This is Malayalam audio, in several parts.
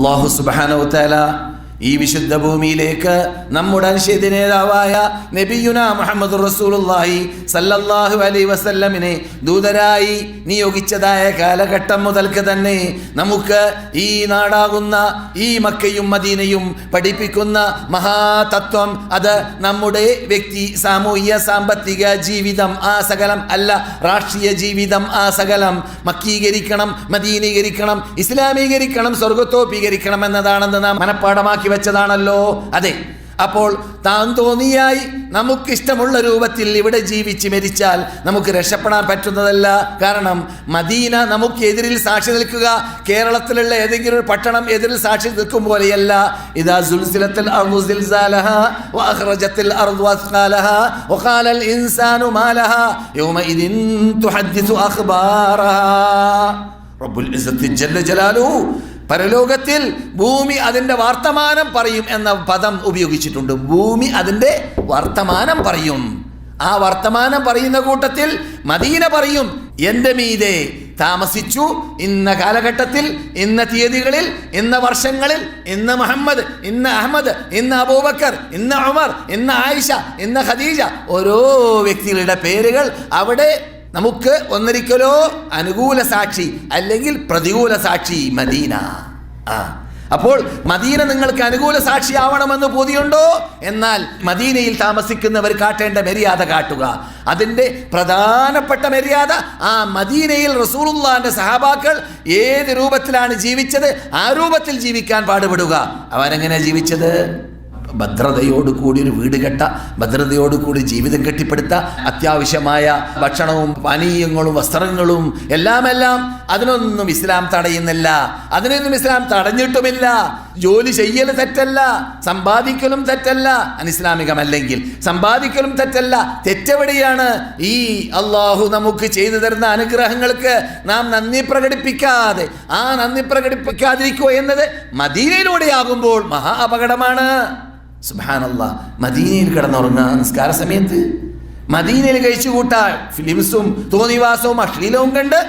അള്ളാഹു സുബാനോത്തല ഈ വിശുദ്ധ ഭൂമിയിലേക്ക് നമ്മുടെ അനുഷേധ നേതാവായ നബിയുന മുഹമ്മദ് റസൂലുള്ളാഹി സല്ലല്ലാഹു അലൈ വസല്ലമിനെ ദൂതരായി നിയോഗിച്ചതായ കാലഘട്ടം മുതൽക്ക് തന്നെ നമുക്ക് ഈ നാടാകുന്ന ഈ മക്കയും മദീനയും പഠിപ്പിക്കുന്ന മഹാതത്വം അത് നമ്മുടെ വ്യക്തി സാമൂഹ്യ സാമ്പത്തിക ജീവിതം ആ സകലം അല്ല രാഷ്ട്രീയ ജീവിതം ആ സകലം മക്കീകരിക്കണം മദീനീകരിക്കണം ഇസ്ലാമീകരിക്കണം സ്വർഗത്തോപീകരിക്കണം എന്നതാണെന്ന് നാം മനഃപ്പാടമാക്കി വെച്ചതാണല്ലോ. അതെ. അപ്പോൾ താൻ തോന്നിയായി നമുക്കിഷ്ടമുള്ള രൂപത്തിൽ ഇവിടെ ജീവിച്ച് മരിച്ചാൽ നമുക്ക് രക്ഷപ്പെടാൻ പറ്റുന്നതല്ല. കാരണം മദീന നമുക്ക് എതിരിൽ സാക്ഷി നിൽക്കുക കേരളത്തിലുള്ള ഏതെങ്കിലും ഒരു പട്ടണം എതിരിൽ സാക്ഷി നിൽക്കും പോലെയല്ല. ഇതാ ജല്ല പരലോകത്തിൽ ഭൂമി അതിന്റെ വർത്തമാനം പറയും എന്ന പദം ഉപയോഗിച്ചിട്ടുണ്ട്. ഭൂമി അതിന്റെ വർത്തമാനം പറയും. ആ വർത്തമാനം പറയുന്ന കൂട്ടത്തിൽ മദീന പറയും എന്റെ മീതെ താമസിച്ചു ഇന്ന കാലഘട്ടത്തിൽ ഇന്ന തീയതികളിൽ ഇന്ന വർഷങ്ങളിൽ ഇന്ന് മുഹമ്മദ് ഇന്ന് അഹമ്മദ് ഇന്ന് അബൂബക്കർ ഇന്ന് ഉമർ ഇന്ന് ആയിഷ ഇന്ന് ഖദീജ. ഓരോ വ്യക്തികളുടെ പേരുകൾ അവിടെ നമുക്ക് ഒന്നിരിക്കലോ അനുകൂല സാക്ഷി അല്ലെങ്കിൽ പ്രതികൂല സാക്ഷി മദീന. ആ. അപ്പോൾ മദീന നിങ്ങൾക്ക് അനുകൂല സാക്ഷിയാവണമെന്ന് പൂതിയുണ്ടോ എന്നാൽ മദീനയിൽ താമസിക്കുന്നവർ കാട്ടേണ്ട മര്യാദ കാട്ടുക. അതിന്റെ പ്രധാനപ്പെട്ട മര്യാദ ആ മദീനയിൽ റസൂലുള്ളാന്റെ സഹാബാക്കൾ ഏത് രൂപത്തിലാണ് ജീവിച്ചത്? ആ രൂപത്തിൽ ജീവിക്കാൻ പാടുപെടുക. അവരെങ്ങനെ ജീവിച്ചത്? ഭദ്രതയോടുകൂടി ഒരു വീട് കെട്ട ഭദ്രതയോടുകൂടി ജീവിതം കെട്ടിപ്പടുത്ത അത്യാവശ്യമായ ഭക്ഷണവും പാനീയങ്ങളും വസ്ത്രങ്ങളും എല്ലാം എല്ലാം അതിനൊന്നും ഇസ്ലാം തടയുന്നില്ല. അതിനൊന്നും ഇസ്ലാം തടഞ്ഞിട്ടുമില്ല. ജോലി ചെയ്യൽ തെറ്റല്ല സമ്പാദിക്കലും തെറ്റല്ല അനിസ്ലാമികമല്ലെങ്കിൽ സമ്പാദിക്കലും തെറ്റല്ല. തെറ്റെവിടെയാണ് ഈ അള്ളാഹു നമുക്ക് ചെയ്തു തരുന്ന അനുഗ്രഹങ്ങൾക്ക് നാം നന്ദി പ്രകടിപ്പിക്കാതെ ആ നന്ദി പ്രകടിപ്പിക്കാതിരിക്കുക എന്നത് മദീനയിലൂടെയാകുമ്പോൾ മഹാ അപകടമാണ്. സുബാനല്ല മദീനയിൽ കിടന്നുറങ്ങുക നിസ്കാര സമയത്ത് മദീനയിൽ കഴിച്ചു കൂട്ടാൻ ഫിലിംസും തോന്നിവാസവും അശ്ലീലവും കണ്ട്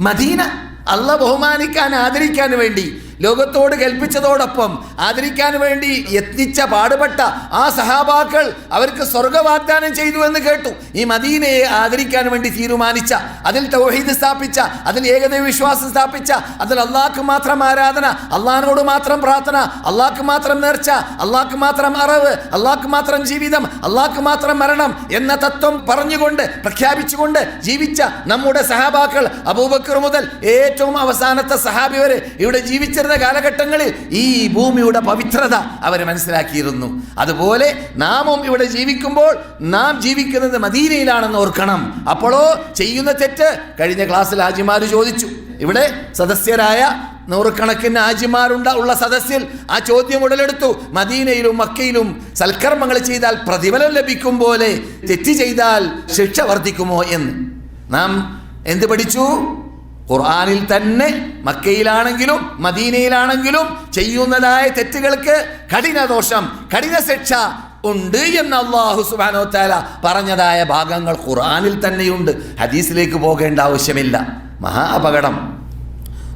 മദീന അല്ല ബഹുമാനിക്കാൻ ആദരിക്കാൻ വേണ്ടി ലോകത്തോട് കൽപ്പിച്ചതോടൊപ്പം ആദരിക്കാൻ വേണ്ടി യത്നിച്ച പാടുപെട്ട ആ സഹാബാക്കൾ അവർക്ക് സ്വർഗ വാഗ്ദാനം ചെയ്തു എന്ന് കേട്ടു. ഈ മദീനയെ ആദരിക്കാൻ വേണ്ടി തീരുമാനിച്ച അതിൽ തൗഹീദ് സ്ഥാപിച്ച അതിൽ ഏകദൈവ വിശ്വാസം സ്ഥാപിച്ച അതിൽ അള്ളാഹ്ക്ക് മാത്രം ആരാധന അള്ളാഹിനോട് മാത്രം പ്രാർത്ഥന അള്ളാഹ്ക്ക് മാത്രം നേർച്ച അള്ളാഹ്ക്ക് മാത്രം അറിവ് അള്ളാഹ്ക്ക് മാത്രം ജീവിതം അള്ളാഹ്ക്ക് മാത്രം മരണം എന്ന തത്വം പറഞ്ഞുകൊണ്ട് പ്രഖ്യാപിച്ചുകൊണ്ട് ജീവിച്ച നമ്മുടെ സഹാബാക്കൾ അബൂബക്കർ മുതൽ ഏറ്റവും അവസാനത്തെ സഹാബി വരെ ഇവിടെ ജീവിച്ചിരുന്ന കാലഘട്ടങ്ങളിൽ ഈ ഭൂമിയുടെ പവിത്രത അവർ മനസ്സിലാക്കിയിരുന്നു. അതുപോലെ നാമും ഇവിടെ ജീവിക്കുമ്പോൾ നാം ജീവിക്കുന്നത് മദീനയിലാണെന്ന് ഓർക്കണം. അപ്പോഴോ ചെയ്യുന്ന തെറ്റ്? കഴിഞ്ഞ ക്ലാസ്സിൽ ആജിമാർ ചോദിച്ചു. ഇവിടെ സദസ്യരായ നൂറുകണക്കിന് ആജിമാരുണ്ട ഉള്ള സദസ്സിൽ ആ ചോദ്യം ഉടലെടുത്തു. മദീനയിലും മക്കയിലും സൽക്കർമ്മങ്ങൾ ചെയ്താൽ പ്രതിഫലം ലഭിക്കും പോലെ തെറ്റ് ചെയ്താൽ ശിക്ഷ വർദ്ധിക്കുമോ എന്ന്. നാം എന്ത് പഠിച്ചു? ഖുർആനിൽ തന്നെ മക്കയിലാണെങ്കിലും മദീനയിലാണെങ്കിലും ചെയ്യുന്നതായ തെറ്റുകൾക്ക് കഠിന ദോഷം കഠിന ശിക്ഷ ഉണ്ട് എന്ന് അള്ളാഹു സുബാനോ താല പറഞ്ഞതായ ഭാഗങ്ങൾ ഖുർആാനിൽ തന്നെയുണ്ട്. ഹദീസിലേക്ക് പോകേണ്ട ആവശ്യമില്ല. മഹാ അപകടം.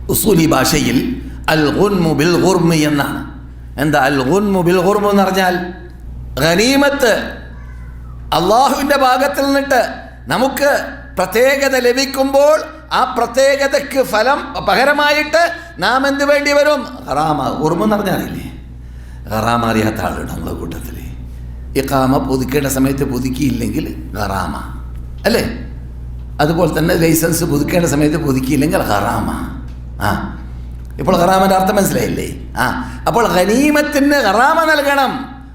ഉസൂലി ഭാഷയിൽ അൽ ഗുൻമു ബിൽ ഗുർമി എന്നാണ്. എന്താ അൽ ഗുൻമു ബിൽ ഗുർമു എന്ന് പറഞ്ഞാൽ ഖനീമത്ത് അള്ളാഹുവിന്റെ ഭാഗത്തിൽ നിന്നിട്ട് നമുക്ക് പ്രത്യേകത ലഭിക്കുമ്പോൾ ആ പ്രത്യേകതയ്ക്ക് ഫലം പകരമായിട്ട് നാം എന്ത് വേണ്ടി വരും? ഹറാമ ഉറുമ എന്ന് പറഞ്ഞാലില്ലേ ഹറാമ അറിയാത്ത ആളുണ്ട് നമ്മളെ കൂട്ടത്തിൽ ഇക്കാമ പുതുക്കേണ്ട സമയത്ത് പുതുക്കിയില്ലെങ്കിൽ ഹറാമ. അല്ലേ? അതുപോലെ തന്നെ ലൈസൻസ് പുതുക്കേണ്ട സമയത്ത് പുതുക്കിയില്ലെങ്കിൽ ഹറാമ. ആ. ഇപ്പോൾ ഹറാമന്റെ അർത്ഥം മനസ്സിലായില്ലേ? ആ. അപ്പോൾ ഖനീമത്തിന് ഹറാമ നൽകണം.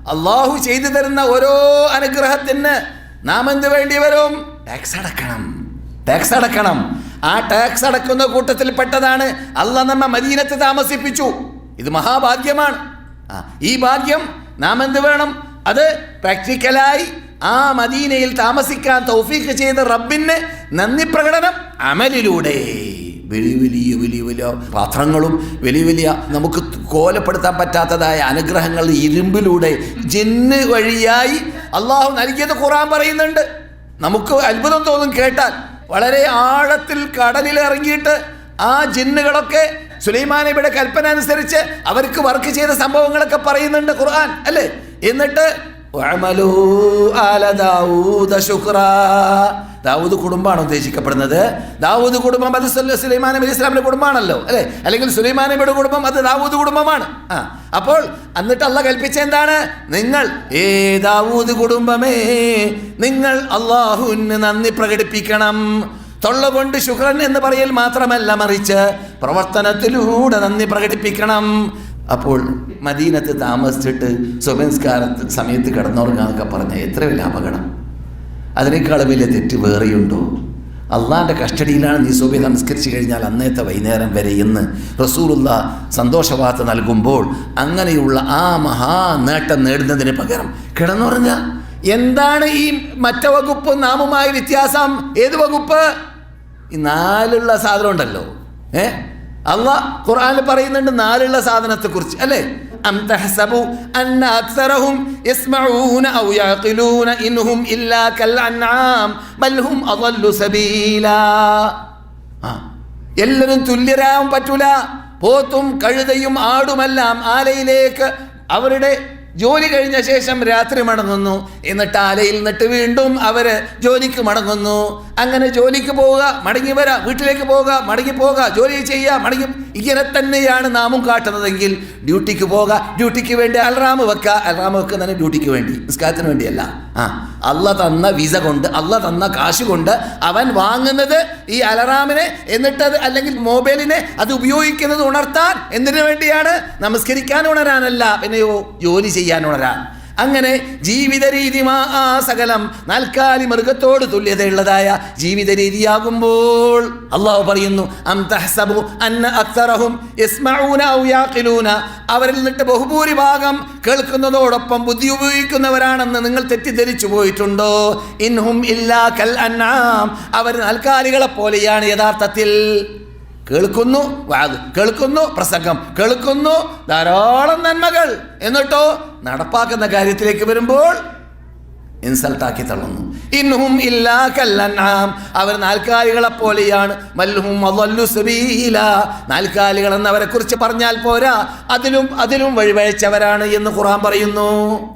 അള്ളാഹു ചെയ്തു തരുന്ന ഓരോ അനുഗ്രഹത്തിന് നാം എന്ത് വേണ്ടി വരും? ടാക്സ് അടക്കണം. ടാക്സ് അടക്കണം. ആ ടാക്സ് അടക്കുന്ന കൂട്ടത്തിൽ പെട്ടതാണ്. അല്ല നമ്മെ മദീനത്ത് താമസിപ്പിച്ചു. ഇത് മഹാഭാഗ്യമാണ്. ആ ഈ ഭാഗ്യം നാം എന്ത് വേണം? അത് പ്രാക്ടിക്കലായി ആ മദീനയിൽ താമസിക്കാൻ തൗഫീഖ് ചെയ്ത റബ്ബിന് നന്ദി പ്രകടനം അമലിലൂടെ. വലിയ വലിയ വലിയ വലിയ പാത്രങ്ങളും വലിയ വലിയ നമുക്ക് കോലപ്പെടുത്താൻ പറ്റാത്തതായ അനുഗ്രഹങ്ങൾ ഇരുമ്പിലൂടെ ജിന്ന് വഴിയായി അള്ളാഹു നൽകിയത് ഖുറാൻ പറയുന്നുണ്ട്. നമുക്ക് അത്ഭുതം തോന്നും കേട്ടാൽ. വളരെ ആഴത്തിൽ കടലിൽ ഇറങ്ങിയിട്ട് ആ ജിന്നുകളൊക്കെ സുലൈമാൻ നബിയുടെ കൽപ്പന അനുസരിച്ച് അവർക്ക് വർക്ക് ചെയ്ത സംഭവങ്ങളൊക്കെ പറയുന്നുണ്ട് ഖുർആൻ അല്ലേ? എന്നിട്ട് ദാവൂദ കുടുംബമാണ് ഉദ്ദേശിക്കപ്പെടുന്നത്. ദാവൂദ് കുടുംബം അത് സുല- സുലൈമാൻ നബി ഇസ്ലാമിന്റെ കുടുംബമാണല്ലോ അല്ലെ? അല്ലെങ്കിൽ സുലൈമാൻ നബിയുടെ കുടുംബം അത് ദാവൂദ് കുടുംബമാണ്. ആ അപ്പോൾ എന്നിട്ട് അല്ല കൽപ്പിച്ച എന്താണ്? നിങ്ങൾ ഏ ദാവൂദ് കുടുംബമേ നിങ്ങൾ അള്ളാഹുവിന് നന്ദി പ്രകടിപ്പിക്കണം. തൊള്ള കൊണ്ട് ശുക്രൻ എന്ന് പറയൽ മാത്രമല്ല മറിച്ച് പ്രവർത്തനത്തിലൂടെ നന്ദി പ്രകടിപ്പിക്കണം. അപ്പോൾ മദീനത്ത് താമസിച്ചിട്ട് സ്വബംസ്കാരത്ത് സമയത്ത് കിടന്നുറങ്ങാന്നൊക്കെ പറഞ്ഞാൽ എത്ര വലിയ അപകടം? അതിനേക്കാൾ വലിയ തെറ്റ് വേറെയുണ്ടോ? അള്ളാന്റെ കസ്റ്റഡിയിലാണ് നീ സുബി നമസ്കരിച്ചു കഴിഞ്ഞാൽ അന്നത്തെ വൈകുന്നേരം വരെ ഇന്ന് റസൂലുള്ള സന്തോഷവാർത്ത നൽകുമ്പോൾ അങ്ങനെയുള്ള ആ മഹാ നേട്ടം നേടുന്നതിന് പകരം കിടന്നുറഞ്ഞ എന്താണ് ഈ മറ്റ വകുപ്പ്? നാമുമായി വ്യത്യാസം. ഏത് വകുപ്പ്? ഈ നാലുള്ള സാധനം ഉണ്ടല്ലോ ഏ? അല്ല ഖുർആനിൽ പറയുന്നുണ്ട് നാലുള്ള സാധനത്തെക്കുറിച്ച് അല്ലേ أم تحسبوا أن أكثرهم يسمعون أو يعقلون إنهم إلا كالأنعام بل هم أضل سبيلا ആ എല്ലാവരും തുല്യരാകാൻ പറ്റൂല പോത്തും കഴുതയും ആടുമെല്ലാം ആലയിലേക്ക് അവരുടെ ജോലി കഴിഞ്ഞ ശേഷം രാത്രി മടങ്ങുന്നു. എന്നിട്ട് ആലയിൽ നിന്നിട്ട് വീണ്ടും അവർ ജോലിക്ക് മടങ്ങുന്നു. അങ്ങനെ ജോലിക്ക് പോവുക മടങ്ങി വരാം വീട്ടിലേക്ക് പോവുക മടങ്ങി പോവുക ജോലി ചെയ്യുക മടങ്ങി ഇങ്ങനെ തന്നെയാണ് നാമും കാട്ടുന്നതെങ്കിൽ ഡ്യൂട്ടിക്ക് പോവുക ഡ്യൂട്ടിക്ക് വേണ്ടി അൽറാം വെക്കുക അൽറാം വെക്കുന്നതിന് ഡ്യൂട്ടിക്ക് വേണ്ടി നിസ്കാരത്തിന് വേണ്ടിയല്ല. ആ അല്ല തന്ന വിസ കൊണ്ട് അല്ല തന്ന കാശ് കൊണ്ട് അവൻ വാങ്ങുന്നത് ഈ അലറാമിനെ എന്നിട്ടത് അല്ലെങ്കിൽ മൊബൈലിനെ അത് ഉപയോഗിക്കുന്നത് ഉണർത്താൻ എന്തിനു വേണ്ടിയാണ്? നമസ്കരിക്കാൻ ഉണരാനല്ല. പിന്നെയോ ജോലി ഉണരാൻ അങ്ങനെ ജീവിത രീതി ആ സകലം നാൽക്കാലി മൃഗത്തോട് തുല്യതയുള്ളതായ ജീവിത രീതിയാകുമ്പോൾ അള്ളാഹു പറയുന്നു അം തഹ്സബു അന്ന അക്തറഹും അവരിൽ നിന്നിട്ട് ബഹുഭൂരിഭാഗം കേൾക്കുന്നതോടൊപ്പം ബുദ്ധി ഉപയോഗിക്കുന്നവരാണെന്ന് നിങ്ങൾ തെറ്റിദ്ധരിച്ചു പോയിട്ടുണ്ടോ? ഇൻഹും ഇല്ലാ കൽ അന്നാം അവർ നാൽക്കാലികളെ പോലെയാണ് യഥാർത്ഥത്തിൽ. കേൾക്കുന്നു വാത് കേൾക്കുന്നു പ്രസംഗം കേൾക്കുന്നു ധാരാളം നന്മകൾ. എന്നിട്ടോ നടപ്പാക്കുന്ന കാര്യത്തിലേക്ക് വരുമ്പോൾ ഇൻസൾട്ടാക്കി തള്ളുന്നു. ഇന്നും ഇല്ലാ കല്ലൻആം. അവർ നാൽക്കാലികളെ പോലെയാണ്. സബീല നാൽക്കാലികൾ എന്നവരെ കുറിച്ച് പറഞ്ഞാൽ പോരാ. അതിലും അതിലും വഴിവഴിച്ചവരാണ് എന്ന് ഖുറാൻ പറയുന്നു.